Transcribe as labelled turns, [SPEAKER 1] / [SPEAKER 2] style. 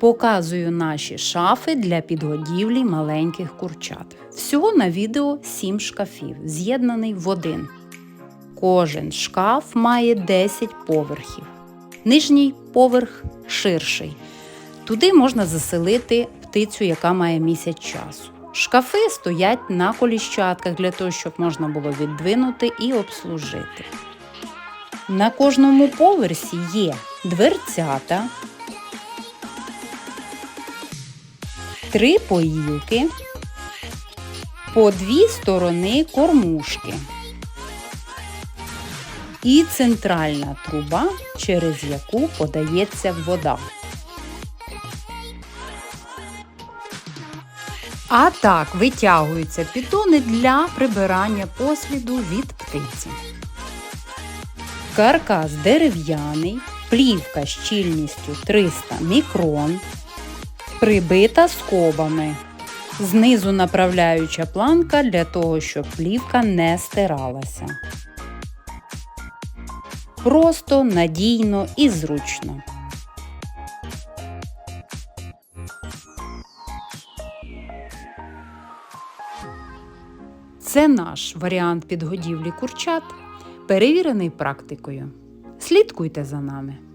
[SPEAKER 1] Показую наші шафи для підгодівлі маленьких курчат. Всього на відео 7 шкафів, з'єднаний в один. Кожен шкаф має 10 поверхів. Нижній поверх ширший. Туди можна заселити птицю, яка має місяць часу. Шкафи стоять на коліщатках для того, щоб можна було віддвинути і обслужити. На кожному поверсі є дверцята, три поїлки, по дві сторони кормушки і центральна труба, через яку подається вода. А так витягуються піддони для прибирання посліду від птиці. Каркас дерев'яний, плівка щільністю 300 мікрон, прибита скобами. Знизу направляюча планка для того, щоб плівка не стиралася. Просто, надійно і зручно. Це наш варіант підгодівлі курчат, перевірений практикою. Слідкуйте за нами.